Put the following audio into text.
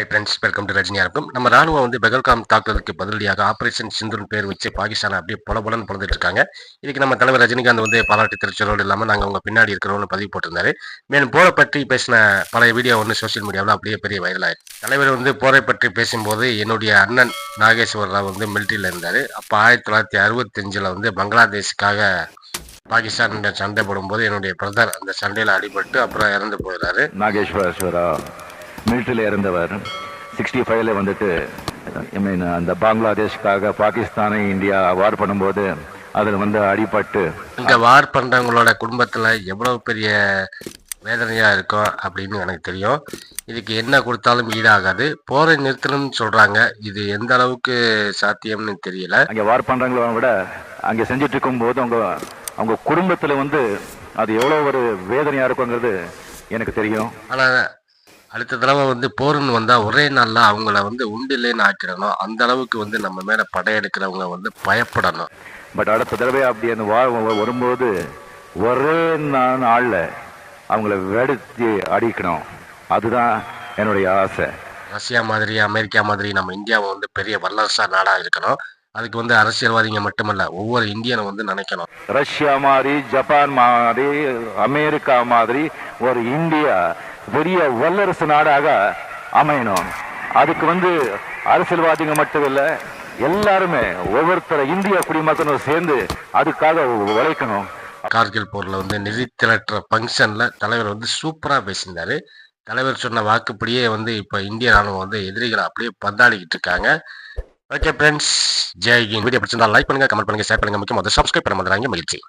High friends welcome to ரஜினியா இருக்கும் நம்ம ராணுவம் வந்து பெகல்காம் தாக்குதலுக்கு பதிலடியாக ஆபரேஷன் சிந்துன் பேர் வச்சு பாகிஸ்தான் அப்படியே பொல பொலன்னு பிறந்துட்டு இருக்காங்க. இதுக்கு நம்ம தலைவர் ரஜினிகாந்த் வந்து பாராட்டு தெரிவிச்சதோடு இல்லாமல் நாங்கள் உங்க பின்னாடி இருக்கிறோம்னு பதிவு போட்டிருந்தாரு. மேலும் போரை பற்றி பேசின பழைய வீடியோ ஒன்று சோஷியல் மீடியாவில் அப்படியே பெரிய வைரல் ஆயிடுச்சு. தலைவர் வந்து போரை பற்றி பேசும்போது என்னுடைய அண்ணன் நாகேஸ்வர் ராவ் வந்து மிலிட்டரியில் இருந்தார். அப்போ ஆயிரத்தி தொள்ளாயிரத்தி அறுபத்தஞ்சில் வந்து பங்களாதேஷுக்காக பாகிஸ்தான் சண்டை போடும்போது என்னுடைய பிரதர் அந்த சண்டையில் அடிபட்டு அப்புறம் இறந்து போயிடுறாரு நாகேஸ்வரா மிலிட்டரியில் இருந்தவர் சிக்ஸ்டி ஃபைவ்ல வந்துட்டு ஐ மீன் அந்த பங்களாதேஷ்காக பாகிஸ்தானை இந்தியா வார் பண்ணும்போது அதில் வந்து அடிபட்டு இங்க வார் பண்றவங்களோட குடும்பத்துல எவ்வளவு பெரிய வேதனையா இருக்கும் அப்படின்னு எனக்கு தெரியும். இதுக்கு என்ன கொடுத்தாலும் ஈடாகாது. போரை நிறுத்தணும்னு சொல்றாங்க. இது எந்த அளவுக்கு சாத்தியம்னு தெரியல. அங்கே வார் பண்ணுறவங்கள விட அங்கே செஞ்சுட்டு இருக்கும்போது அவங்க அவங்க குடும்பத்தில் வந்து அது எவ்வளோ ஒரு வேதனையாக இருக்குங்கிறது எனக்கு தெரியும். ஆனா அடுத்த தடவை வந்து போர்னு வந்தா ஒரே நாள்ல அவங்கள வந்து உண்டில்லைன்னு ஆக்கிடணும். அந்த அளவுக்கு வந்து நம்ம மேல படையெடுக்கிறவங்க வந்து பயப்படணும். பட் அடுத்த தடவை அப்படி அந்த வார் வ- வரும்போது ஒரே நாள்ல அவங்கள வெடித்து அடிக்கணும். அதுதான் என்னுடைய ஆசை. ரஷ்யா மாதிரி அமெரிக்கா மாதிரி நம்ம இந்தியாவை வந்து பெரிய வல்லரசா நாடா இருக்கணும். அதுக்கு வந்து அரசியல்வாதிங்க மட்டுமல்ல ஒவ்வொரு இந்தியனும் வந்து நினைக்கணும். ரஷ்யா மாதிரி ஜப்பான் மாதிரி அமெரிக்கா மாதிரி ஒரு இந்தியா பெரிய வல்லரசு நாடாக அமையணும். அதுக்கு வந்து அரசியல்வாதிகள் மட்டும் இல்லை எல்லாருமே ஒவ்வொருத்தர இந்திய குடிமக்களும் சேர்ந்து அதுக்காக உழைக்கணும். கார்கில் போர்ல வந்து நிதி திரட்டுற ஃபங்க்ஷன்ல தலைவர் வந்து சூப்பரா பேசியிருந்தாரு. தலைவர் சொன்ன வாக்குப்படியே வந்து இப்ப இந்திய ராணுவம் வந்து எதிரிகளை அப்படியே பந்தாடிக்கிட்டு இருக்காங்க. ஓகே ஃப்ரெண்ட்ஸ் ஜெய் வீடியோ பிடிச்சிருந்தா லைக் பண்ணுங்க கமெண்ட் பண்ணுங்க ஷேர் பண்ணுங்க. முக்கியமாக சப்ஸ்கிரைப் பண்ண மாதிரி மகிழ்ச்சி.